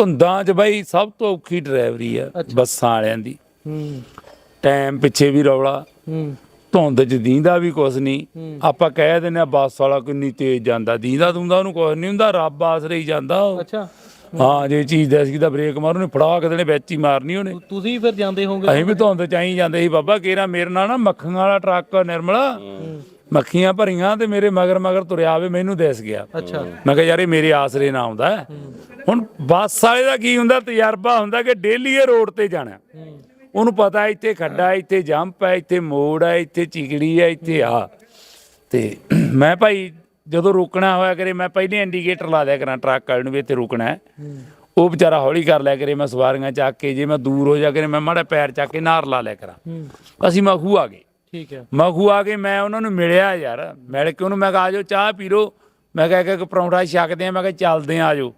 ਧੁੰਦਾਂ 'ਚ ਬਾਈ ਸਭ ਤੋਂ ਔਖੀ ਡਰਾਈਵਰੀ ਆ ਬੱਸਾਂ ਵਾਲਿਆਂ ਦੀ। ਹੂੰ। ਟਾਈਮ ਪਿੱਛੇ ਵੀ ਰੌਲਾ ਹੂੰ। ਧੁੰਦ 'ਚ ਦੀਂਦਾ ਵੀ ਕੁਛ ਨਹੀਂ ਆਪਾਂ ਕਹਿ ਦਿੰਦੇ ਆ ਬੱਸ ਵਾਲਾ ਕਿੰਨੀ ਤੇਜ਼ ਜਾਂਦਾ ਦੀਂਦਾ ਦੁੰਦਾ ਉਹਨੂੰ ਕੁਛ ਨਹੀਂ ਹੁੰਦਾ ਰੱਬ ਆਸਰੇ ਹੀ ਜਾਂਦਾ ਉਹ। ਅੱਛਾ। ਹਾਂ ਜੇ ਚੀਜ਼ ਦਾ ਸੀ ਤਾਂ ਬ੍ਰੇਕ ਮਾਰ ਉਹਨੇ ਫੜਾ ਕੇ ਦੇਣੇ ਵਿੱਚ ਹੀ ਮਾਰਨੀ ਉਹਨੇ। ਤੁਸੀਂ ਫਿਰ ਜਾਂਦੇ ਹੋਵੋਗੇ ਅਸੀਂ ਵੀ ਧੁੰਦ ਚ ਆਈ ਜਾਂਦੇ ਸੀ ਬਾਬਾ ਕੇਰਾ ਮੇਰੇ ਨਾਲ ਨਾ ਮੱਖੀਆਂ ਵਾਲਾ ਟਰੱਕ ਨਿਰਮਲਾ। ਮੱਖੀਆਂ ਭਰੀਆਂ ਤੇ ਮੇਰੇ ਮਗਰ ਮਗਰ ਤੁਰਿਆ ਆਵੇ ਮੈਨੂੰ ਦਿਸ ਗਿਆ। ਅੱਛਾ। ਮੈਂ ਕਿਹਾ ਯਾਰ ਇਹ ਮੇਰੇ ਆਸਰੇ ਨਾ ਆਉਂਦਾ ਹੈ। ਹੁਣ ਬੱਸ ਵਾਲੇ ਦਾ ਕੀ ਹੁੰਦਾ ਤਜਰਬਾ ਹੁੰਦਾ ਕਿ ਡੇਲੀ ਇਹ ਰੋਡ ਤੇ ਜਾਣਾ। ਉਹਨੂੰ ਪਤਾ ਇੱਥੇ ਖੱਡਾ ਇੱਥੇ ਜੰਪ ਹੈ ਇੱਥੇ ਮੋੜ ਹੈ ਇੱਥੇ ਚਿਗੜੀ ਹੈ ਇੱਥੇ ਆ। ਤੇ ਮੈਂ ਭਾਈ ਜਦੋਂ ਰੁਕਣਾ ਹੋਇਆ ਕਰੇ ਮੈਂ ਪਹਿਲੇ ਇੰਡੀਕੇਟਰ ਲਾ ਦਿਆ ਕਰਾਂ ਟਰੱਕ ਵਾਲੇ ਨੂੰ ਵੀ ਇੱਥੇ ਰੁਕਣਾ ਹੈ। ਉਹ ਵਿਚਾਰਾ ਹੌਲੀ ਕਰ ਲਿਆ ਕਰੇ ਮੈਂ ਸਵਾਰੀਆਂ ਚੱਕ ਕੇ ਜੇ ਮੈਂ ਦੂਰ ਹੋ ਜਾ ਕਰੇ ਮੈਂ ਮਾੜਾ ਪੈਰ ਚੱਕ ਕੇ ਨਾਰ ਲਾ ਲਿਆ ਕਰਾਂ। ਅਸੀਂ ਮਖੂ ਆ ਗਏ। ਠੀਕ ਹੈ। ਮਖੂ ਆ ਕੇ ਮੈਂ ਉਹਨਾਂ ਨੂੰ ਮਿਲਿਆ ਯਾਰ। ਮਿਲ ਕੇ ਉਹਨੂੰ ਮੈਂ ਕਿਹਾ ਆਜੋ ਚਾਹ ਪੀ ਲੋ ਮੈਂ ਕਿਹਾ ਕਿ ਪਰੌਂਠਾ ਛਕਦੇ ਆ। ਮੈਂ ਕਿਹਾ ਚੱਲਦੇ ਆ ਆਜੋ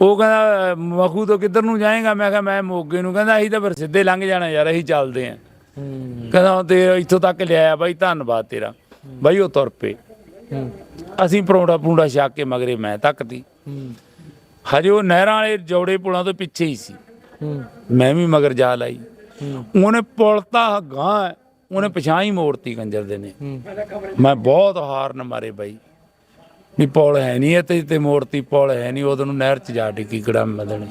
ਉਹ ਕਹਿੰਦਾ ਮਖੂ ਤੋਂ ਕਿੱਧਰ ਨੂੰ ਜਾਏਗਾ? ਮੈਂ ਕਿਹਾ ਮੈਂ ਮੋਗੇ ਨੂੰ। ਕਹਿੰਦਾ ਅਸੀਂ ਤਾਂ ਫਿਰ ਸਿੱਧੇ ਲੰਘ ਜਾਣਾ ਯਾਰ ਅਸੀਂ ਚੱਲਦੇ ਆ। ਕਹਿੰਦਾ ਤੇ ਇੱਥੋਂ ਤੱਕ ਲਿਆਇਆ ਬਾਈ ਧੰਨਵਾਦ ਤੇਰਾ। ਬਾਈ ਉਹ ਤੁਰ ਪਏ। ਅਸੀਂ ਪਰੌਂਠਾ ਪੂੰਡਾ ਛਕ ਕੇ ਮਗਰੇ ਮੈਂ ਤੱਕਦੀ ਹਜੇ ਉਹ ਨਹਿਰਾਂ ਵਾਲੇ ਜੋੜੇ ਪੁਲਾਂ ਤੋਂ ਪਿੱਛੇ ਹੀ ਸੀ। ਮੈਂ ਵੀ ਮਗਰ ਜਾ ਲਾਈ। ਉਹਨੇ ਪੁਲ ਤਾਂ ਗਾਂ ਉਹਨੇ ਪਛਾਂ ਹੀ ਮੋੜਤੀ ਕੰਜਰ ਦੇ ਨੇ। ਮੈਂ ਬਹੁਤ ਹਾਰਨ ਮਾਰੇ ਬਾਈ। ਵੀ ਪੁਲ ਹੈ ਨਹੀਂ ਤੇ ਤੇ ਮੋੜਤੀ ਪੁਲ ਹੈ ਨਹੀਂ ਨੂੰ ਨਹਿਰ ਚ ਜਾ ਡਿੱਗੀ ਗੜਾ ਮਦਣ।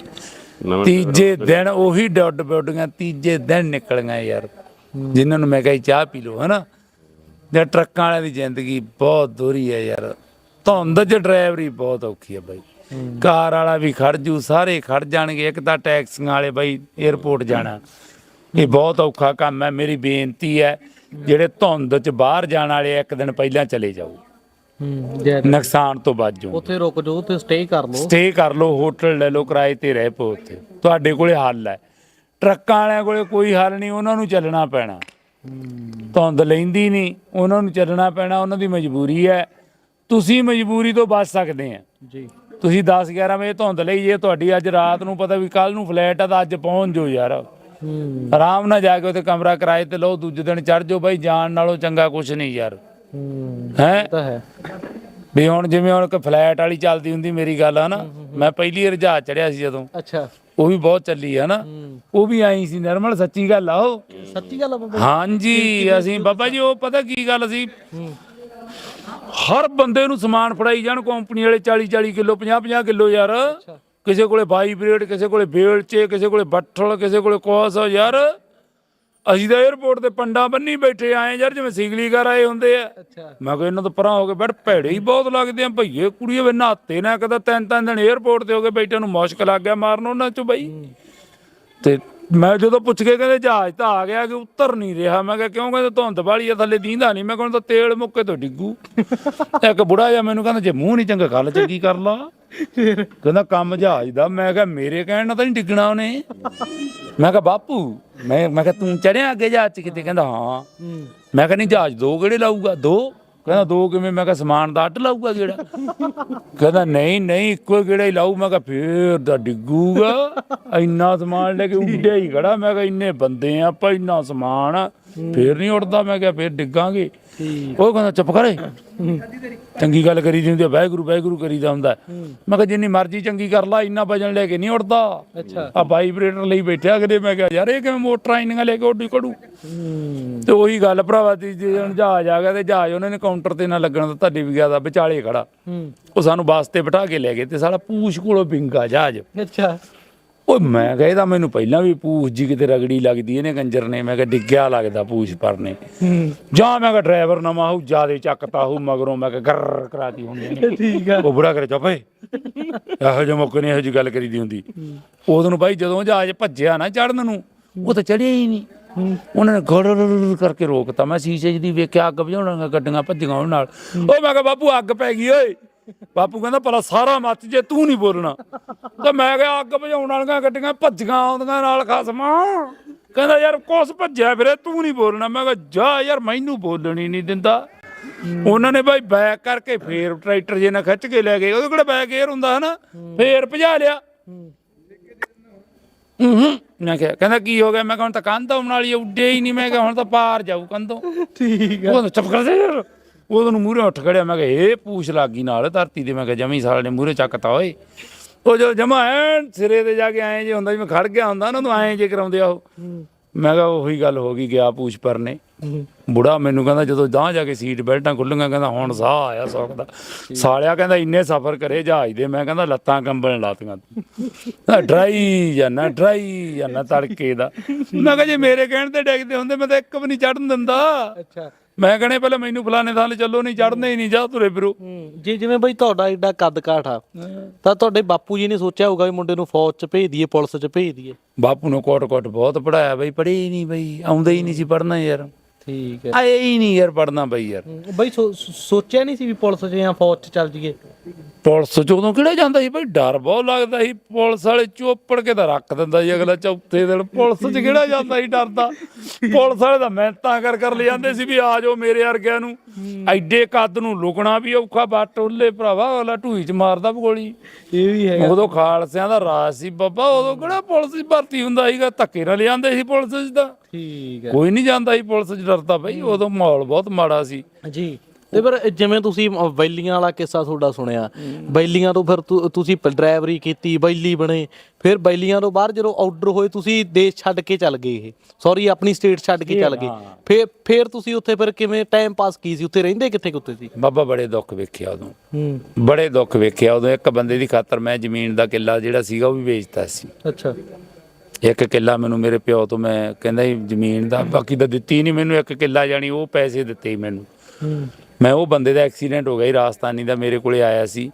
ਤੀਜੇ ਦਿਨ ਉਹੀ ਡੱਡ ਬੋਡੀਆਂ ਤੀਜੇ ਦਿਨ ਨਿਕਲੀਆਂ ਯਾਰ। ਜਿਨ੍ਹਾਂ ਨੂੰ ਮੈਂ ਕਹੀ ਚਾਹ ਪੀ ਲਓ ਹਨਾ? ਜੇ ਟਰੱਕਾਂ ਵਾਲਿਆਂ ਦੀ ਜ਼ਿੰਦਗੀ ਬਹੁਤ ਦੂਰੀ ਹੈ ਯਾਰ। ਧੁੰਦ 'ਚ ਡਰਾਈਵਰੀ ਬਹੁਤ ਔਖੀ ਹੈ ਬਾਈ। ਕਾਰ ਵਾਲਾ ਵੀ ਖੜ ਜੂ ਸਾਰੇ ਖੜ ਜਾਣਗੇ। ਇੱਕ ਤਾਂ ਟੈਕਸੀਆਂ ਵਾਲੇ ਬਾਈ 에어ਪੋਰਟ ਜਾਣਾ। ਇਹ ਬਹੁਤ ਔਖਾ ਕੰਮ ਹੈ ਮੇਰੀ ਬੇਨਤੀ ਹੈ ਜਿਹੜੇ ਧੁੰਦ 'ਚ ਬਾਹਰ ਜਾਣ ਵਾਲੇ ਇੱਕ ਦਿਨ ਪਹਿਲਾਂ ਚਲੇ ਜਾਓ। ਹੂੰ ਜੈ ਨੁਕਸਾਨ ਤੋਂ ਬਚ ਜਾਓ। ਉੱਥੇ ਰੁਕ ਜਾਓ ਉੱਥੇ ਸਟੇ ਕਰ ਲਓ। ਸਟੇ ਕਰ ਲਓ ਹੋਟਲ ਲੈ ਲਓ ਕਿਰਾਏ ਤੇ ਰਹਿ ਪਓ ਉੱਥੇ। ਤੁਹਾਡੇ ਕੋਲੇ ਹੱਲ ਹੈ। ਟਰੱਕਾਂ ਵਾਲਿਆਂ ਕੋਲੇ ਕੋਈ ਹੱਲ ਨਹੀਂ ਉਹਨਾਂ ਨੂੰ ਚੱਲਣਾ ਪੈਣਾ। ਧੁੰਦ ਲੈਂਦੀ ਨਹੀਂ ਉਹਨਾਂ ਨੂੰ ਚੱਲਣਾ ਪੈਣਾ ਉਹਨਾਂ ਦੀ ਮਜਬੂਰੀ ਹੈ। ਤੁਸੀਂ ਮਜਬੂਰੀ ਤੋਂ ਬਚ ਸਕਦੇ ਆ। ਜੀ। ਤੁਸੀਂ 10 11 ਵਜੇ ਧੁੰਦ ਲਈ ਜੇ ਤੁਹਾਡੀ ਅੱਜ ਰਾਤ ਨੂੰ ਪਤਾ ਵੀ ਕੱਲ ਨੂੰ ਫਲੈਟ ਆ ਤਾਂ ਅੱਜ ਪਹੁੰਚ ਜਾਓ ਯਾਰ। ਆਰਾਮ ਨਾਲ ਜਾ ਕੇ ਉੱਥੇ ਕਮਰਾ ਕਿਰਾਏ ਤੇ ਲਓ ਦੂਜੇ ਦਿਨ ਚੜ ਜਾਓ ਬਾਈ ਜਾਣ ਨਾਲੋਂ ਚੰਗਾ ਕੁਛ ਨਹੀਂ ਯਾਰ। ਹੂੰ। ਹੈ? ਤਾਂ ਹੈ। ਵੀ ਹੁਣ ਜਿਵੇਂ ਹੁਣ ਇੱਕ ਫਲੈਟ ਵਾਲੀ ਚੱਲਦੀ ਹੁੰਦੀ ਮੇਰੀ ਗੱਲ ਨਾ ਮੈਂ ਪਹਿਲੀ ਵਾਰ ਜਹਾਜ਼ ਚੜਿਆ ਸੀ ਜਦੋਂ। ਅੱਛਾ। ਉਹ ਵੀ ਬਹੁਤ ਚੱਲੀ ਹੈ ਨਾ ਹੂੰ। ਉਹ ਵੀ ਆਈ ਸੀ ਨਰਮਲ ਸੱਚੀ ਗੱਲ ਆ ਉਹ। ਸੱਚੀ ਗੱਲ ਆ ਬਾਬਾ ਹਾਂਜੀ ਅਸੀਂ ਬਾਬਾ ਜੀ ਉਹ ਪਤਾ ਕੀ ਗੱਲ ਸੀ? ਹੂੰ। ਹਰ ਬੰਦੇ ਨੂੰ ਸਮਾਨ ਫੜਾਈ ਜਾਣ ਕੰਪਨੀ ਵਾਲੇ 40 40 ਕਿਲੋ 50 50 ਕਿਲੋ ਯਾਰ। ਕਿਸੇ ਕੋਲੇ ਵਾਈਬ੍ਰੇਟ ਕਿਸੇ ਕੋਲੇ ਬੇਲਚੇ ਕਿਸੇ ਕੋਲੇ ਬੱਠਲ ਕਿਸੇ ਕੋਲੇ ਕੋਸ ਯਾਰ ਅਸੀਂ ਤਾਂ 에어ਪੋਰਟ ਤੇ ਪੰਡਾ ਬੰਨੀ ਬੈਠੇ ਆਏ ਯਾਰ ਜਿਵੇਂ ਸੀਗਲੀ ਕਰ ਆਏ ਹੁੰਦੇ ਆ। ਮੈਂ ਕਿਹਾ ਇਹਨਾਂ ਤੋਂ ਪਰਾਂ ਹੋ ਕੇ ਬੈਠ ਭੈੜੇ ਹੀ ਬਹੁਤ ਲੱਗਦੇ ਆ ਭਈਏ ਕੁੜੀਏ ਵੇ ਨਹਾਤੇ ਨਾ ਕਦਾ ਤਿੰਨ ਤਿੰਨ ਦਿਨ 에어ਪੋਰਟ ਤੇ ਹੋ ਕੇ ਬੈਠੇ ਨੂੰ ਮੁਸ਼ਕ ਲੱਗ ਗਿਆ ਮਾਰਨ ਉਹਨਾਂ ਚੋਂ ਬਈ। ਤੇ ਮੈਂ ਜਦੋਂ ਪੁੱਛ ਕੇ ਕਹਿੰਦੇ ਜਹਾਜ਼ ਤਾਂ ਆ ਗਿਆ ਕਿ ਉੱਤਰ ਨਹੀਂ ਰਿਹਾ ਮੈਂ ਕਿਹਾ ਕਿਉਂ ਕਹਿੰਦੇ ਧੁੰਦ ਵਾਲੀ ਆ ਥੱਲੇ ਦੀਂਦਾ ਨਹੀਂ ਮੈਂ ਕਹਿੰਦਾ ਤੇਲ ਮੁੱਕੇ ਤੋਂ ਡਿੱਗੂ। ਇੱਕ ਬੁੜਾ ਜਿਹਾ ਮੈਨੂੰ ਕਹਿੰਦਾ ਜੇ ਮੂੰਹ ਨਹੀਂ ਚੰਗਾ ਗੱਲ ਚੰਗੀ ਕਰ ਲਾ। ਕਹਿੰਦਾ ਕੰਮ ਜਹਾਜ਼ ਦਾ। ਮੈਂ ਕਿਹਾ ਮੇਰੇ ਕਹਿਣ ਨਾਲ ਤਾਂ ਨਹੀਂ ਡਿੱਗਣਾ ਉਹਨੇ। ਮੈਂ ਕਿਹਾ ਬਾਪੂ ਮੈਂ ਮੈਂ ਕਿਹਾ ਤੂੰ ਚੜਿਆ ਅੱਗੇ ਜਹਾਜ਼ ਚ ਕਿਤੇ? ਕਹਿੰਦਾ ਹਾਂ। ਮੈਂ ਕਿਹਾ ਨਹੀਂ ਜਹਾਜ਼ ਦੋ ਕਿਹੜੇ ਲਾਊਗਾ? ਦੋ? ਕਹਿੰਦਾ ਦੋ ਕਿਵੇਂ? ਮੈਂ ਕਿਹਾ ਸਮਾਨ ਦਾ ਅੱਡ ਲਾਊਗਾ ਕਿਹੜਾ? ਕਹਿੰਦਾ ਨਹੀਂ ਨਹੀਂ ਇੱਕੋ ਕਿਹੜਾ ਹੀ ਲਾਊ। ਮੈਂ ਕਿਹਾ ਫੇਰ ਦਾ ਡਿੱਗੂਗਾ। ਇੰਨਾ ਸਮਾਨ ਲੈ ਕੇ ਉੱਡਿਆ ਹੀ ਖੜਾ। ਮੈਂ ਕਿਹਾ ਇੰਨੇ ਬੰਦੇ ਆ ਆਪਾਂ ਇੰਨਾ ਸਮਾਨ। ਆ, ਫੇਰ ਨਹੀਂ ਉੱਡਦਾ ਮੈਂ ਕਿਹਾ ਫੇਰ ਡਿੱਗਾਂਗੇ। ਉਹ ਕਹਿੰਦਾ ਚੁੱਪ ਕਰੇ ਚੰਗੀ ਗੱਲ ਕਰੀ ਦੀ ਹੁੰਦੀ ਵਾਹਿਗੁਰੂ ਵਾਹਿਗੁਰੂ ਕਰੀਦਾ ਹੁੰਦਾ। ਮੈਂ ਕਿਹਾ ਜਿੰਨੀ ਮਰਜ਼ੀ ਚੰਗੀ ਕਰ ਲਾ ਇੰਨਾ ਵਜਨ ਲੈ ਕੇ ਨਹੀਂ ਉੱਡਦਾ। ਅੱਛਾ। ਆ ਵਾਈਬ੍ਰੇਟਰ ਲਈ ਬੈਠਿਆ ਅਗਲੇ ਮੈਂ ਕਿਹਾ ਯਾਰ ਇਹ ਕਿਵੇਂ ਮੋਟਰਾਂ ਇੰਨੀਆਂ ਲੈ ਕੇ ਉੱਡੀ ਕੜੂ ਤੇ ਉਹੀ ਗੱਲ ਭਰਾਵਾ ਦੀ ਜੇ ਹੁਣ ਜਹਾਜ਼ ਆ ਗਿਆ ਤੇ ਜਹਾਜ਼ ਉਹਨਾਂ ਨੇ ਕਾਊਂਟਰ ਤੇ ਨਾ ਲੱਗਣ ਦਿੱਤਾ ਡਿੱਬ ਗਿਆ ਦਾ ਵਿਚਾਲੇ ਖੜਾ। ਉਹ ਸਾਨੂੰ ਬੱਸ ਤੇ ਬਿਠਾ ਕੇ ਲੈ ਗਏ ਤੇ ਸਾਲਾ ਪੂਛ ਕੋਲੋਂ ਪਿੰਗਾ ਜਹਾਜ਼। ਅੱਛਾ। ਓਏ ਮੈਂ ਕਿਹਾ ਇਹਦਾ ਮੈਨੂੰ ਪਹਿਲਾਂ ਵੀ ਪੂਛ ਜੀ ਕਿਤੇ ਰਗੜੀ ਲੱਗਦੀ ਇਹਨੇ ਕੰਜਰ ਨੇ ਮੈਂ ਕਿਹਾ ਡਿੱਗਿਆ ਲੱਗਦਾ ਪੂਛ ਪਰਨੇ। ਹੂੰ। ਜਾਂ ਮੈਂ ਕਿਹਾ ਡਰਾਈਵਰ ਨਵਾਂ ਹੋਊ ਜਿਆਦੇ ਚੱਕਤਾ ਹੋਊ ਮਗਰੋਂ ਮੈਂ ਕਿਹਾ ਗਰ ਕਰਾਤੀ ਹੁੰਦੀ ਨੇ ਠੀਕ ਆ। ਉਹ ਬੁੜਾ ਕਰੇ ਚੁੱਪੇ ਇਹੋ ਜਿਹੇ ਮੌਕੇ ਨਹੀਂ ਇਹੋ ਜਿਹੀ ਗੱਲ ਕਰੀਦੀ ਹੁੰਦੀ। ਉਦੋਂ ਨੂੰ ਬਾਈ ਜਦੋਂ ਜਹਾਜ਼ ਭੱਜਿਆ ਨਾ ਚੜਨ ਨੂੰ ਉਹ ਤਾਂ ਚੜਿਆ ਹੀ ਨਹੀਂ। ਉਹਨਾਂ ਨੇ ਗੜ ਕਰਕੇ ਰੋਕਤਾ। ਮੈਂ ਸ਼ੀਸ਼ੇ ਦੀ ਵੇਖਿਆ ਅੱਗ ਬੁਝਾਉਣਾਂ ਗੱਡੀਆਂ ਭੱਜੀਆਂ ਉਹਨਾਂ ਨਾਲ। ਉਹ ਮੈਂ ਕਿਹਾ ਬਾਪੂ ਅੱਗ ਪੈ ਗਈ ਓਏ। ਬਾਪੂ ਕਹਿੰਦਾ ਭਲਾ ਸਾਰਾ ਮੱਚ ਜੇ ਤੂੰ ਨਹੀਂ ਬੋਲਣਾ। ਤਾਂ ਮੈਂ ਕਿਹਾ ਅੱਗ ਬੁਝਾਉਣ ਵਾਲੀਆਂ ਗੱਡੀਆਂ ਭੱਜੀਆਂ ਆਉਂਦੀਆਂ ਨਾਲ ਖਸਮਾਂ। ਕਹਿੰਦਾ ਯਾਰ ਕੁਛ ਭੱਜਿਆ ਫਿਰੇ ਤੂੰ ਨਹੀਂ ਬੋਲਣਾ। ਮੈਂ ਕਿਹਾ ਜਾ ਯਾਰ ਮੈਨੂੰ ਬੋਲਣੀ ਨਹੀਂ ਦਿੰਦਾ। ਉਹਨਾਂ ਨੇ ਬਾਈ ਬੈਕ ਕਰਕੇ ਫੇਰ ਟਰੈਕਟਰ ਜੇ ਨਾਲ ਖਿੱਚ ਕੇ ਲੈ ਗਏ। ਉਹਦੇ ਕੋਲ ਬੈਕ 에ਅਰ ਹੁੰਦਾ ਹਨਾ ਫੇਰ ਭਜਾ ਲਿਆ। ਹੂੰ ਮੈਂ ਕਿਹਾ ਕਹਿੰਦਾ ਕੀ ਹੋ ਗਿਆ? ਮੈਂ ਕਿਹਾ ਹੁਣ ਤਾਂ ਕੰਧ ਆਉਣ ਵਾਲੀ ਆ, ਉੱਡੇ ਹੀ ਨਹੀਂ। ਮੈਂ ਕਿਹਾ ਹੁਣ ਤਾਂ ਪਾਰ ਜਾਊ ਕੰਧੋਂ। ਠੀਕ ਉਹ ਚੁੱਪ ਕਰ ਜਾ ਯਾਰ। ਉਹਨੂੰ ਮੂਹਰੇ ਉੱਠ ਖੜਿਆ, ਮੈਂ ਕਿਹਾ ਇਹ ਪੂਛ ਲੱਗੀ ਨਾਲ, ਧਰਤੀ ਦੇ ਮੈਂ ਕਿਹਾ, ਜਮੀ ਸਾਲ ਨੇ ਮੂਹਰੇ ਚੱਕਤਾ ਓਏ। ਉਹ ਜੋ ਜਮਾ ਐਨ ਸਿਰੇ ਤੇ ਜਾ ਕੇ ਆਏ ਜੇ ਹੁੰਦਾ ਜਿਵੇਂ ਖੜ ਗਿਆ ਹੁੰਦਾ ਨਾ, ਉਹਨੂੰ ਆਏ ਜੇ ਕਰਾਉਂਦੇ ਆ ਉਹ। ਮੈਂ ਕਿਹਾ, ਉਹੀ ਗੱਲ ਹੋ ਗਈ, ਗਿਆ ਪੂਛ ਪਰਨੇ। ਬੁੜਾ ਮੈਨੂੰ ਕਹਿੰਦਾ, ਜਦੋਂ ਦਾਹ ਜਾ ਕੇ ਸੀਟ ਬੈਲਟਾਂ ਖੁੱਲੀਆਂ ਕਹਿੰਦਾ, ਹੁਣ ਸਾਹ ਆਇਆ ਸੌਖ ਦਾ। ਸਾਲਿਆ ਕਹਿੰਦਾ, ਇੰਨੇ ਸਫ਼ਰ ਕਰੇ, ਜਹਾਜ਼ ਦੇ। ਮੈਂ ਕਹਿੰਦਾ, ਲੱਤਾਂ ਕੰਬਣ ਲਾਤੀਆਂ ਆ ਡਰਾਈ ਜਾਨਾ ਡਰਾਈ ਜਾਨਾ ਤੜਕੇ ਦਾ। ਮੈਂ ਕਿਹਾ, ਜੇ ਮੇਰੇ ਕਹਿਣ ਤੇ ਡੈਗਦੇ ਹੁੰਦੇ, ਮੈਂ ਤਾਂ ਇੱਕ ਵੀ ਨਹੀਂ ਚੜਨ ਦਿੰਦਾ। ਅੱਛਾ। ਮੈਂ ਕਹਣੇ ਪਹਿਲਾਂ ਮੈਨੂੰ ਫਲਾਣੇ ਥਾਂ ਲੈ ਚੱਲੋ ਨਹੀਂ ਚੜਨੇ ਹੀ ਨਹੀਂ ਜਾ ਤੁਰੇ ਫਿਰੋ। ਜੀ ਜਿਵੇਂ ਬਈ ਤੁਹਾਡਾ ਏਡਾ ਕੱਦ ਕਾਠ ਆ ਤਾਂ ਤੁਹਾਡੇ ਬਾਪੂ ਜੀ ਨੇ ਸੋਚਿਆ ਹੋਊਗਾ ਵੀ ਮੁੰਡੇ ਨੂੰ ਫੌਜ ਚ ਭੇਜ ਦਈਏ ਪੁਲਿਸ ਚ ਭੇਜ ਦਈਏ। ਬਾਪੂ ਨੂੰ ਕੋਟ-ਕੋਟ ਬਹੁਤ ਪੜਾਇਆ ਬਈ ਪੜ੍ਹੇ ਹੀ ਨਹੀਂ ਬਈ ਆਉਂਦਾ ਹੀ ਨਹੀਂ ਸੀ ਪੜਨਾ ਯਾਰ। ਠੀਕ ਹੈ। ਆਏ ਹੀ ਨਹੀਂ ਯਾਰ ਪੜਨਾ ਬਈ ਯਾਰ। ਬਈ ਸੋਚਿਆ ਨਹੀਂ ਸੀ ਵੀ ਪੁਲਿਸ ਚ ਜਾਂ ਫੌਜ ਚ ਚੱਲ ਜੀਏ ਪੁਲਿਸ ਚ ਉਦੋਂ ਕਿਹੜਾ ਜਾਂਦਾ ਸੀ ਬਈ? ਡਰ ਬਹੁਤ ਲੱਗਦਾ ਸੀ। ਪੁਲਿਸ ਵਾਲੇ ਚੋਪੜ ਕੇ ਤਾਂ ਰੱਖ ਦਿੰਦਾ ਸੀ ਅਗਲਾ ਚੌਥੇ ਦਿਨ। ਪੁਲਿਸ ਚ ਕਿਹੜਾ ਜਾਂਦਾ ਸੀ ਡਰਦਾ? ਪੁਲਿਸ ਵਾਲੇ ਤਾਂ ਮਿਹਨਤਾਂ ਕਰ ਕਰ ਲੈ ਜਾਂਦੇ ਸੀ ਵੀ ਆ ਜਾਓ ਮੇਰੇ ਵਰਗਿਆਂ ਨੂੰ। ਐਡੇ ਕੱਦ ਨੂੰ ਲੁਕਣਾ ਵੀ ਔਖਾ ਬੱਟ ਉੱਲੇ ਭਰਾਵਾ ਅਗਲਾ ਢੂਈ ਚ ਮਾਰਦਾ ਗੋਲੀ ਇਹ ਵੀ ਹੈਗਾ। ਉਦੋਂ ਖਾਲਸਿਆਂ ਦਾ ਰਾਜ ਸੀ ਬਾਬਾ ਉਦੋਂ ਕਿਹੜਾ ਪੁਲਿਸ ਦੀ ਭਰਤੀ ਹੁੰਦਾ ਸੀਗਾ? ਧੱਕੇ ਨਾਲ ਲਿਆਂਦੇ ਸੀ ਪੁਲਿਸ ਚ ਤਾਂ। ਠੀਕ ਹੈ। ਕੋਈ ਨਹੀਂ ਜਾਂਦਾ ਸੀ ਪੁਲਿਸ ਚ ਡਰਦਾ ਬਈ। ਉਦੋਂ ਮਾਹੌਲ ਬਹੁਤ ਮਾੜਾ ਸੀ। ਜੀ। ਤੇ ਫਿਰ ਜਿਵੇਂ ਤੁਸੀਂ ਬੈਲੀਆਂ ਵਾਲਾ ਕਿੱਸਾ ਤੁਹਾਡਾ ਸੁਣਿਆ ਬੈਲੀਆਂ ਤੋਂ ਫਿਰ ਤੁਸੀਂ ਡਰਾਈਵਰੀ ਕੀਤੀ ਬੈਲੀ ਬਣੇ ਫਿਰ ਬੈਲੀਆਂ ਤੋਂ ਬਾਹਰ ਜਦੋਂ ਆਰਡਰ ਹੋਏ ਤੁਸੀਂ ਦੇਸ਼ ਛੱਡ ਕੇ ਚੱਲ ਗਏ ਇਹ। ਸੌਰੀ ਆਪਣੀ ਸਟੇਟ ਛੱਡ ਕੇ ਚੱਲ ਗਏ। ਫਿਰ ਫਿਰ ਤੁਸੀਂ ਉੱਥੇ ਫਿਰ ਕਿਵੇਂ ਟਾਈਮ ਪਾਸ ਕੀ ਸੀ? ਉੱਥੇ ਰਹਿੰਦੇ ਕਿੱਥੇ ਕੁੱਤੇ ਸੀ? ਬਾਬਾ ਬੜੇ ਦੁੱਖ ਵੇਖਿਆ ਉਦੋਂ। ਹੂੰ। ਬੜੇ ਦੁੱਖ ਵੇਖਿਆ ਉਦੋਂ। ਇੱਕ ਬੰਦੇ ਦੀ ਖਾਤਰ ਮੈਂ ਜ਼ਮੀਨ ਦਾ ਕਿੱਲਾ ਜਿਹੜਾ ਸੀਗਾ ਉਹ ਵੀ ਵੇਚਤਾ ਸੀ। ਅੱਛਾ। ਇੱਕ ਕਿੱਲਾ ਮੈਨੂੰ ਮੇਰੇ ਪਿਓ ਤੋਂ ਮੈਂ ਕਹਿੰਦਾ ਜ਼ਮੀਨ ਦਾ ਬਾਕੀ ਤਾਂ ਦਿੱਤੀ ਨਹੀਂ ਮੈਨੂੰ ਇੱਕ ਕਿੱਲਾ ਜਾਣੀ ਉਹ ਪੈਸੇ ਦਿੱਤੇ ਮੈਨੂੰ। ਹੂੰ। ਮੈਂ ਉਹ ਬੰਦੇ ਦਾ ਐਕਸੀਡੈਂਟ ਹੋ ਗਿਆ ਸੀ ਰਾਜਸਥਾਨੀ ਦਾ ਮੇਰੇ ਕੋਲੇ ਆਇਆ ਸੀ।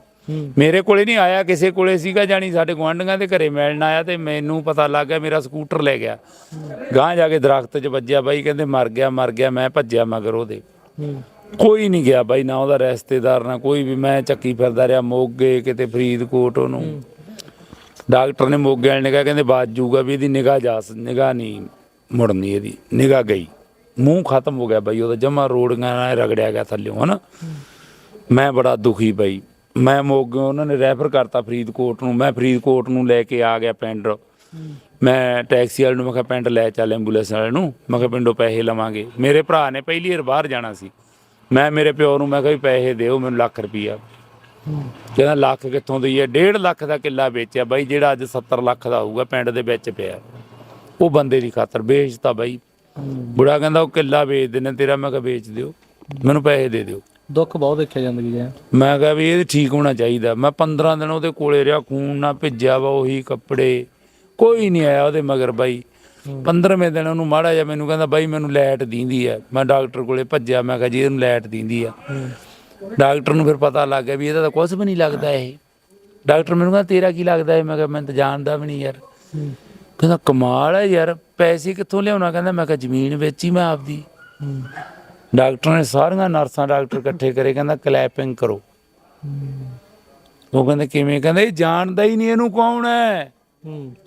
ਮੇਰੇ ਕੋਲੇ ਨਹੀਂ ਆਇਆ ਕਿਸੇ ਕੋਲੇ ਸੀਗਾ ਜਾਣੀ ਸਾਡੇ ਗੁਆਂਢੀਆਂ ਦੇ ਘਰੇ ਮਿਲਣ ਆਇਆ ਤੇ ਮੈਨੂੰ ਪਤਾ ਲੱਗ ਗਿਆ ਮੇਰਾ ਸਕੂਟਰ ਲੈ ਗਿਆ। ਗਾਂ ਜਾ ਕੇ ਦਰਖਤ 'ਚ ਵੱਜਿਆ ਬਾਈ ਕਹਿੰਦੇ ਮਰ ਗਿਆ ਮਰ ਗਿਆ ਮੈਂ ਭੱਜਿਆ ਮਗਰ ਉਹਦੇ। ਕੋਈ ਨਹੀਂ ਗਿਆ ਬਾਈ ਨਾ ਉਹਦਾ ਰਿਸ਼ਤੇਦਾਰ ਨਾ ਕੋਈ ਵੀ ਮੈਂ ਚੱਕੀ ਫਿਰਦਾ ਰਿਹਾ ਮੋਗੇ ਕਿਤੇ ਫਰੀਦਕੋਟ ਉਹਨੂੰ। ਡਾਕਟਰ ਨੇ ਮੋਗੇ ਵਾਲੇ ਨੇ ਕਿਹਾ ਕਹਿੰਦੇ ਬਾਜ ਜੂਗਾ ਵੀ ਇਹਦੀ ਨਿਗਾਹ ਜਾ ਨਿਗਾਹ ਨਹੀਂ ਮੁੜਨੀ ਇਹਦੀ ਨਿਗਾਹ ਗਈ। ਮੂੰਹ ਖਤਮ ਹੋ ਗਿਆ ਬਾਈ, ਉਹਦਾ ਜਮਾ ਰੋੜੀਆਂ ਨਾਲ ਰਗੜਿਆ ਗਿਆ ਥੱਲਿਓਂ, ਹਨਾ? ਮੈਂ ਬੜਾ ਦੁਖੀ ਬਾਈ। ਮੈਂ ਮੋਗੇ, ਉਹਨਾਂ ਨੇ ਰੈਫਰ ਕਰਤਾ ਫਰੀਦਕੋਟ ਨੂੰ। ਮੈਂ ਫਰੀਦਕੋਟ ਨੂੰ ਲੈ ਕੇ ਆ ਗਿਆ ਪਿੰਡ। ਮੈਂ ਟੈਕਸੀ ਵਾਲੇ ਨੂੰ ਮੈਂ ਕਿਹਾ, ਪਿੰਡ ਲੈ ਚੱਲ, ਐਂਬੂਲੈਂਸ ਵਾਲੇ ਨੂੰ। ਮੈਂ ਕਿਹਾ, ਪਿੰਡੋਂ ਪੈਸੇ ਲਵਾਂਗੇ। ਮੇਰੇ ਭਰਾ ਨੇ ਪਹਿਲੀ ਵਾਰ ਬਾਹਰ ਜਾਣਾ ਸੀ। ਮੈਂ, ਮੇਰੇ ਪਿਓ ਨੂੰ ਮੈਂ ਕਿਹਾ ਵੀ ਪੈਸੇ ਦਿਓ, ਮੈਨੂੰ ਲੱਖ ਰੁਪਈਆ। ਕਹਿੰਦਾ, ਲੱਖ ਕਿੱਥੋਂ ਦਈਏ 1.5 ਲੱਖ ਦਾ ਕਿੱਲਾ ਵੇਚਿਆ ਬਾਈ, ਜਿਹੜਾ ਅੱਜ 70 ਲੱਖ ਦਾ ਹੋਊਗਾ, ਪਿੰਡ ਦੇ ਵਿੱਚ ਪਿਆ। ਉਹ ਬੰਦੇ ਦੀ ਖਾਤਰ ਵੇਚਤਾ ਬਾਈ। ਬੁੜਾ ਕਹਿੰਦਾ ਉਹ ਕਿੱਲਾ ਵੇਚ ਦਿੰਨੇ ਤੇਰਾ ਮੈਂ ਕਿਹਾ ਵੇਚ ਦਿਓ ਮੈਨੂੰ ਪੈਸੇ ਦੇ ਦਿਓ। ਦੁੱਖ ਬਹੁਤ ਦੇਖਿਆ ਜ਼ਿੰਦਗੀ 'ਚ ਮੈਂ ਕਿਹਾ ਵੀ ਇਹ ਠੀਕ ਹੋਣਾ ਚਾਹੀਦਾ। ਮੈਂ 15 ਦਿਨ ਉਹਦੇ ਕੋਲੇ ਰਿਹਾ ਖੂਨ ਨਾ ਭਿੱਜਿਆ ਵਾ ਉਹੀ ਕੱਪੜੇ ਕੋਈ ਨਹੀਂ ਆਇਆ ਉਹਦੇ ਮਗਰ ਬਾਈ। 15ਵੇਂ ਦਿਨ ਉਹਨੂੰ ਮਾੜਾ ਜਿਹਾ ਮੈਨੂੰ ਕਹਿੰਦਾ ਬਾਈ ਮੈਨੂੰ ਲਾਈਟ ਦੀਂਦੀ ਆ। ਮੈਂ ਡਾਕਟਰ ਕੋਲੇ ਭੱਜਿਆ ਮੈਂ ਕਿਹਾ ਜੀ ਇਹਨੂੰ ਲਾਈਟ ਦੀਂਦੀ ਆ। ਡਾਕਟਰ ਨੂੰ ਫਿਰ ਪਤਾ ਲੱਗ ਗਿਆ ਵੀ ਇਹਦਾ ਤਾਂ ਕੁਝ ਵੀ ਨਹੀਂ ਲੱਗਦਾ ਇਹ। ਡਾਕਟਰ ਮੈਨੂੰ ਕਹਿੰਦਾ ਤੇਰਾ ਕੀ ਲੱਗਦਾ ਹੈ ਮੈਂ ਕਿਹਾ ਮੈਂ ਤਾਂ ਜਾਣਦਾ ਵੀ ਨਹੀਂ ਯਾਰ। ਕਹਿੰਦਾ ਕਮਾਲ ਹੈ ਯਾਰ ਪੈਸੇ ਕਿੱਥੋਂ ਲਿਆਉਣਾ? ਕਹਿੰਦਾ ਮੈਂ ਕਿਹਾ ਜ਼ਮੀਨ ਵੇਚੀ ਮੈਂ ਆਪਦੀ। ਡਾਕਟਰ ਨੇ ਸਾਰੀਆਂ ਨਰਸਾਂ ਡਾਕਟਰ ਇਕੱਠੇ ਕਰੇ ਕਹਿੰਦਾ ਕਲੈਪਿੰਗ ਕਰੋ। ਉਹ ਕਹਿੰਦੇ ਕਿਵੇਂ? ਕਹਿੰਦਾ ਇਹ ਜਾਣਦਾ ਹੀ ਨਹੀਂ ਇਹਨੂੰ ਕੌਣ ਹੈ।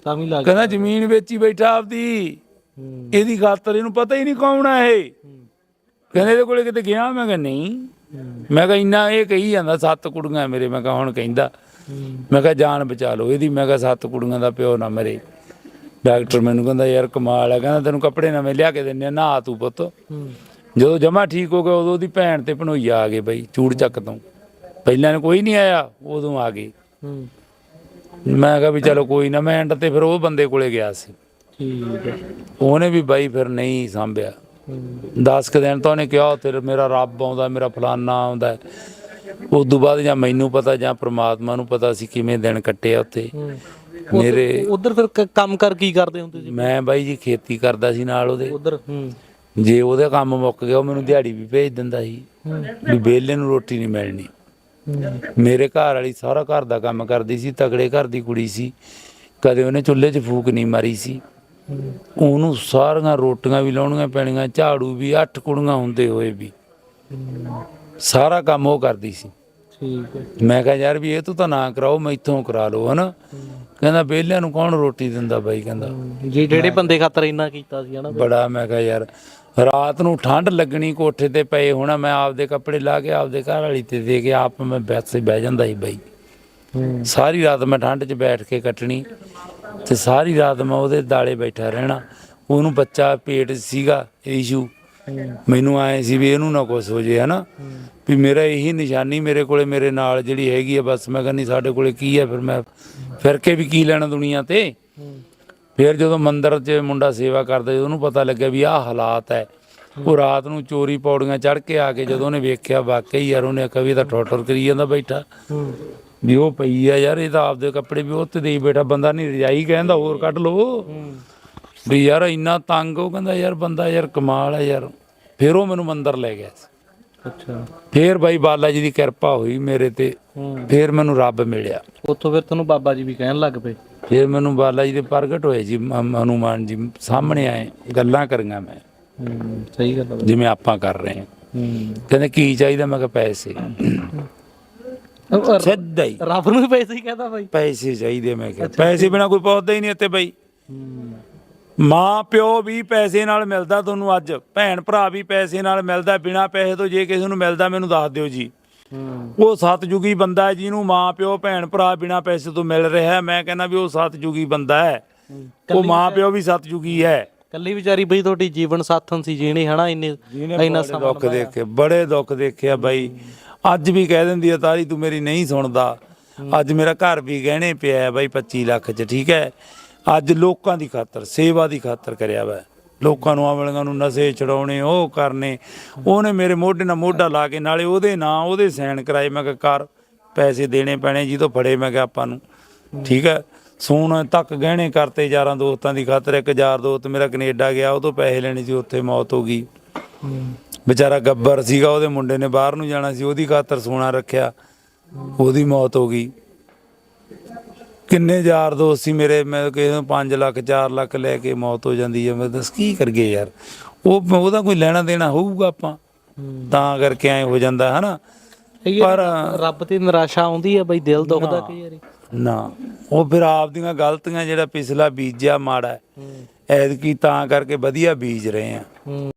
ਤਾਂ ਵੀ ਲੱਗ ਕਹਿੰਦਾ ਜ਼ਮੀਨ ਵੇਚੀ ਬੈਠਾ ਆਪਦੀ। ਇਹਦੀ ਖਾਤਰ ਇਹਨੂੰ ਪਤਾ ਹੀ ਨਹੀਂ ਕੌਣ ਹੈ ਇਹ। ਕਹਿੰਦੇ ਇਹਦੇ ਕੋਲੇ ਕਿਤੇ ਗਿਆ? ਮੈਂ ਕਿਹਾ ਨਹੀਂ। ਮੈਂ ਕਿਹਾ ਇੰਨਾ ਇਹ ਕਹੀ ਜਾਂਦਾ ਸੱਤ ਕੁੜੀਆਂ ਮੇਰੇ ਮੈਂ ਕਿਹਾ ਹੁਣ ਕਹਿੰਦਾ। ਮੈਂ ਕਿਹਾ ਜਾਨ ਬਚਾ ਲਓ ਇਹਦੀ ਮੈਂ ਕਿਹਾ ਸੱਤ ਕੁੜੀਆਂ ਦਾ ਪਿਓ ਨਾ ਮਰੇ। ਡਾਕਟਰ ਮੈਨੂੰ ਕਹਿੰਦਾ ਯਾਰ ਕਮਾਲ ਹੈ ਕਹਿੰਦਾ ਤੈਨੂੰ ਕੱਪੜੇ ਨਵੇਂ ਲਿਆ ਕੇ ਦਿੰਨੇ ਆ ਨਹਾ ਤੂੰ ਪੁੱਤ। ਜਦੋਂ ਜਮਾ ਠੀਕ ਹੋ ਗਿਆ ਉਦੋਂ ਉਹਦੀ ਭੈਣ ਤੇ ਭਣੋਈਆ ਆ ਗਏ ਬਈ ਚੂੜ ਚੱਕ ਤੋਂ। ਪਹਿਲਾਂ ਨੇ ਕੋਈ ਨਹੀਂ ਆਇਆ ਉਦੋਂ ਆ ਗਏ ਮੈਂ ਕਿਹਾ ਵੀ ਚਲੋ ਕੋਈ ਨਾ ਮੈਂ ਐਂਡ ਤੇ ਫਿਰ ਉਹ ਬੰਦੇ ਕੋਲੇ ਗਿਆ ਸੀ। ਠੀਕ ਹੈ ਉਹਨੇ ਵੀ ਬਾਈ ਫਿਰ ਨਹੀਂ ਸੰਭਿਆ। ਹੂੰ 10 ਕੁ ਦਿਨ ਤਾਂ ਉਹਨੇ ਕਿਹਾ ਤੇਰਾ ਮੇਰਾ ਰੱਬ ਆਉਂਦਾ ਮੇਰਾ ਫਲਾਨਾ ਆਉਂਦਾ ਉਸ ਤੋਂ ਬਾਅਦ ਜਾਂ ਮੈਨੂੰ ਪਤਾ ਜਾਂ ਪ੍ਰਮਾਤਮਾ ਨੂੰ ਪਤਾ ਸੀ ਕਿਵੇਂ ਦਿਨ ਕੱਟੇ ਆ ਉੱਥੇ। ਮੇਰੇ ਉਧਰ ਫਿਰ ਕ- ਕੰਮ ਕਰ ਕੀ ਕਰਦੇ ਹੁੰਦੇ ਸੀ? ਮੈਂ ਬਾਈ ਜੀ ਖੇਤੀ ਕਰਦਾ ਸੀ ਨਾਲ ਉਹਦੇ। ਉਧਰ ਹੂੰ। ਜੇ ਉਹਦੇ ਕੰਮ ਮੁੱਕ ਗਿਆ ਉਹ ਮੈਨੂੰ ਦਿਹਾੜੀ ਵੀ ਭੇਜ ਦਿੰਦਾ ਸੀ। ਵੀ ਬੇਲੇ ਨੂੰ ਰੋਟੀ ਨਹੀਂ ਮਿਲਣੀ। ਹੂੰ ਮੇਰੇ ਘਰ ਵਾਲੀ ਸਾਰਾ ਘਰ ਦਾ ਕੰਮ ਕਰਦੀ ਸੀ ਤਗੜੇ ਘਰ ਦੀ ਕੁੜੀ ਸੀ। ਕਦੇ ਉਹਨੇ ਚੁੱਲ੍ਹੇ 'ਚ ਫੂਕ ਨਹੀਂ ਮਾਰੀ ਸੀ। ਉਹਨੂੰ ਸਾਰੀਆਂ ਰੋਟੀਆਂ ਵੀ ਲਾਉਣੀਆਂ ਪੈਣੀਆਂ ਝਾੜੂ ਵੀ ਅੱਠ ਕੁੜੀਆਂ ਹੁੰਦੇ ਹੋਏ ਵੀ। ਸਾਰਾ ਕੰਮ ਉਹ ਕਰਦੀ ਸੀ। ਠੀਕ ਹੈ। ਮੈਂ ਕਿਹਾ ਯਾਰ ਵੀ ਇਹ ਤੂੰ ਤਾਂ ਨਾ ਕਰਾਓ ਮੈਥੋਂ ਕਰਾ ਲਓ ਹਨਾ? ਕਹਿੰਦਾ ਬੇਲਿਆਂ ਨੂੰ ਕੌਣ ਰੋਟੀ ਦਿੰਦਾ ਬਾਈ ਕਹਿੰਦਾ। ਜੀ ਜਿਹੜੇ ਬੰਦੇ ਖਾਤਰ ਇੰਨਾ ਕੀਤਾ ਸੀ ਹਨਾ ਬੜਾ ਮੈਂ ਕਿਹਾ ਯਾਰ ਰਾਤ ਨੂੰ ਠੰਡ ਲੱਗਣੀ ਕੋਠੇ ਤੇ ਪਏ ਹੋਣਾ ਮੈਂ ਆਪਦੇ ਕੱਪੜੇ ਲਾ ਕੇ ਆਪਦੇ ਘਰ ਵਾਲੀ ਤੇ ਦੇ ਕੇ ਆਪ ਮੈਂ ਬੈਠ ਬਹਿ ਜਾਂਦਾ ਸੀ ਬਾਈ। ਸਾਰੀ ਰਾਤ ਮੈਂ ਠੰਡ 'ਚ ਬੈਠ ਕੇ ਕੱਟਣੀ ਤੇ ਸਾਰੀ ਰਾਤ ਮੈਂ ਉਹਦੇ ਦਾਲੇ ਬੈਠਾ ਰਹਿਣਾ। ਉਹਨੂੰ ਬੱਚਾ ਪੇਟ ਸੀਗਾ ਈਸ਼ੂ ਮੈਨੂੰ ਆਏ ਸੀ ਵੀ ਇਹਨੂੰ ਨਾ ਕੁਛ ਹੋ ਜੇ ਹਨਾ। ਵੀ ਮੇਰਾ ਇਹੀ ਨਿਸ਼ਾਨੀ ਮੇਰੇ ਕੋਲੇ ਮੇਰੇ ਨਾਲ ਜਿਹੜੀ ਹੈਗੀ ਆ ਬਸ ਮੈਂ ਕਹਿੰਦੀ ਸਾਡੇ ਕੋਲੇ ਕੀ ਆ ਫਿਰ ਮੈਂ ਫਿਰ ਕੇ ਵੀ ਕੀ ਲੈਣਾ ਦੁਨੀਆ ਤੇ? ਫਿਰ ਜਦੋਂ ਮੰਦਿਰ 'ਚ ਮੁੰਡਾ ਸੇਵਾ ਕਰਦਾ, ਜਦੋਂ ਉਹਨੂੰ ਪਤਾ ਲੱਗਿਆ ਵੀ ਆਹ ਹਾਲਾਤ ਹੈ। ਉਹ ਰਾਤ ਨੂੰ ਚੋਰੀ ਪੌੜੀਆਂ ਚੜ ਕੇ ਆ ਕੇ ਜਦੋਂ ਉਹਨੇ ਵੇਖਿਆ, ਵਾਕਈ ਯਾਰ ਉਹਨੇ ਕਵੀ ਦਾ ਠੋਠਰ ਕਰੀ ਜਾਂਦਾ ਬੈਠਾ। ਵੀ ਉਹ ਪਈ ਆ ਯਾਰ, ਇਹ ਤਾਂ ਆਪਦੇ ਕੱਪੜੇ ਵੀ ਉੱਤੇ ਦੇਈ ਬੈਠਾ, ਬੰਦਾ ਨਹੀਂ ਰਜਾਈ ਕਹਿੰਦਾ, ਹੋਰ ਕੱਢ ਲਓ। ਵੀ ਯਾਰ ਇੰਨਾ ਤੰਗ, ਉਹ ਕਹਿੰਦਾ ਯਾਰ ਬੰਦਾ ਯਾਰ ਕਮਾਲ ਹੈ ਯਾਰ। ਫਿਰ ਉਹ ਮੈਨੂੰ ਮੰਦਰ ਲੈ ਗਿਆ ਸੀ। ਅੱਛਾ। ਫਿਰ ਬਾਈ ਬਾਲਾ ਜੀ ਦੀ ਕਿਰਪਾ ਹੋਈ ਮੇਰੇ ਤੇ। ਹੂੰ। ਫਿਰ ਮੈਨੂੰ ਰੱਬ ਮਿਲਿਆ। ਉੱਥੋਂ ਫਿਰ ਤੁਹਾਨੂੰ ਬਾਬਾ ਜੀ ਵੀ ਕਹਿਣ ਲੱਗ ਪਏ। ਫਿਰ ਮੈਨੂੰ ਬਾਲਾ ਜੀ ਦੇ ਪ੍ਰਗਟ ਹੋਏ ਜੀ ਮ- ਹਨੂਮਾਨ ਜੀ ਸਾਹਮਣੇ ਆਏ ਗੱਲਾਂ ਕਰੀਆਂ ਮੈਂ। ਹੂੰ ਸਹੀ ਗੱਲ ਹੈ ਬਾਈ। ਜਿਵੇਂ ਆਪਾਂ ਕਰ ਰਹੇ ਹਾਂ। ਹੂੰ। ਕਹਿੰਦੇ ਕੀ ਚਾਹੀਦਾ? ਮੈਂ ਕਿਹਾ ਪੈਸੇ। ਉਹ ਸਿੱਧਾ ਹੀ। ਰੱਬ ਨੂੰ ਵੀ ਪੈਸੇ ਹੀ ਕਹਦਾ ਬਾਈ। ਪੈਸੇ ਚਾਹੀਦੇ ਮੈਂ ਕਿਹਾ। ਪੈਸੇ ਬਿਨਾ ਕੋਈ ਪਹੁੰਚਦਾ ਹੀ ਨਹੀਂ ਇੱਥੇ ਬਈ। ਹੂੰ। ਮਾਂ ਪਿਓ ਵੀ ਪੈਸੇ ਨਾਲ ਮਿਲਦਾ ਤੁਹਾਨੂੰ ਅੱਜ ਭੈਣ ਭਰਾ ਵੀ ਪੈਸੇ ਨਾਲ ਮਿਲਦਾ ਬਿਨਾ ਪੈਸੇ ਤੋਂ ਜੇ ਕਿਸੇ ਨੂੰ ਮਿਲਦਾ ਮੈਨੂੰ ਦੱਸ ਦਿਓ ਜੀ। ਉਹ ਸਤਜੁਗੀ ਬੰਦਾ ਹੈ ਜਿਹਨੂੰ ਮਾਂ ਪਿਓ ਭੈਣ ਭਰਾ ਬਿਨਾ ਪੈਸੇ ਤੋਂ ਮਿਲ ਰਿਹਾ ਮੈਂ ਕਹਿੰਦਾ ਵੀ ਉਹ ਸਤਜੁਗੀ ਬੰਦਾ ਹੈ। ਉਹ ਮਾਂ ਪਿਓ ਵੀ ਸਤਜੁਗੀ ਹੈ। ਕੱਲੀ ਵਿਚਾਰੀ ਬਈ ਤੁਹਾਡੀ ਜੀਵਨ ਸਾਥਣ ਸੀ ਜਿਹਨੇ ਹਨਾ? ਇੰਨੇ ਇੰਨਾ ਬੜੇ ਦੁੱਖ ਦੇਖੇ ਬੜੇ ਦੁੱਖ ਦੇਖਿਆ ਬਾਈ। ਅੱਜ ਵੀ ਕਹਿ ਦਿੰਦੀ ਆ ਤਾਰੀ ਤੂੰ ਮੇਰੀ ਨਹੀਂ ਸੁਣਦਾ। ਅੱਜ ਮੇਰਾ ਘਰ ਵੀ ਗਹਿਣੇ ਪਿਆ ਬਾਈ 25 ਲੱਖ ਚ ਠੀਕ ਹੈ? ਅੱਜ ਲੋਕਾਂ ਦੀ ਖਾਤਰ, ਸੇਵਾ ਦੀ ਖਾਤਰ ਕਰਿਆ ਵਾ। ਲੋਕਾਂ ਨੂੰ ਆਵਲਿਆਂ ਨੂੰ ਨਸ਼ੇ ਛਡਾਉਣੇ, ਉਹ ਕਰਨੇ। ਉਹਨੇ ਮੇਰੇ ਮੋਢੇ ਨਾਲ ਮੋਢਾ ਲਾ ਕੇ ਨਾਲੇ ਉਹਦੇ ਨਾਂ, ਉਹਦੇ ਸਾਈਨ ਕਰਾਏ। ਮੈਂ ਕਿਹਾ ਕਰ ਪੈਸੇ ਦੇਣੇ ਪੈਣੇ ਜੀ ਤੋਂ ਫੜੇ ਮੈਂ ਕਿਹਾ ਆਪਾਂ ਨੂੰ। ਠੀਕ ਹੈ? ਸੋਨ ਤੱਕ ਗਹਿਣੇ ਕਰਤੇ ਯਾਰਾਂ ਦੋਸਤਾਂ ਦੀ ਖਾਤਰ। ਇੱਕ ਯਾਰ ਦੋਸਤ ਮੇਰਾ ਕੈਨੇਡਾ ਗਿਆ, ਉਹ ਤੋਂ ਪੈਸੇ ਲੈਣੇ ਸੀ, ਉੱਥੇ ਮੌਤ ਹੋ ਗਈ। ਵਿਚਾਰਾ ਗੱਬਰ ਸੀਗਾ, ਉਹਦੇ ਮੁੰਡੇ ਨੇ ਬਾਹਰ ਨੂੰ ਜਾਣਾ ਸੀ। ਉਹਦੀ ਖਾਤਰ ਸੋਨਾ ਰੱਖਿਆ। ਉਹਦੀ ਮੌਤ ਹੋ ਗਈ। ਕਿੰਨੇ ਯਾਰ ਦੋਸਤ ਸੀ ਮੇਰੇ? ਮੈਂ ਕਿਸੇ ਨੂੰ 5 ਲੱਖ 4 ਲੱਖ ਲੈ ਕੇ ਮੌਤ ਹੋ ਜਾਂਦੀ ਹੈ ਮੈਂ ਦੱਸ ਕੀ ਕਰਗੇ ਯਾਰ? ਉਹ ਉਹਦਾ ਕੋਈ ਲੈਣਾ ਦੇਣਾ ਹੋਊਗਾ ਆਪਾਂ? ਤਾਂ ਕਰਕੇ ਐ ਹੋ ਜਾਂਦਾ ਹਨਾ? ਪਰ ਰੱਬ ਤੇ ਨਿਰਾਸ਼ਾ ਆਉਂਦੀ ਹੈ ਬਈ ਦਿਲ ਦੁਖਦਾ ਕਈ ਵਾਰੀ। ਨਾ। ਉਹ ਫਿਰ ਆਪਦੀਆਂ ਗਲਤੀਆਂ ਜਿਹੜਾ ਪਿਛਲਾ ਬੀਜਿਆ ਮਾੜਾ ਹੈ। ਐਤਕੀ ਤਾਂ ਕਰਕੇ ਵਧੀਆ ਬੀਜ ਰਹੇ ਆ।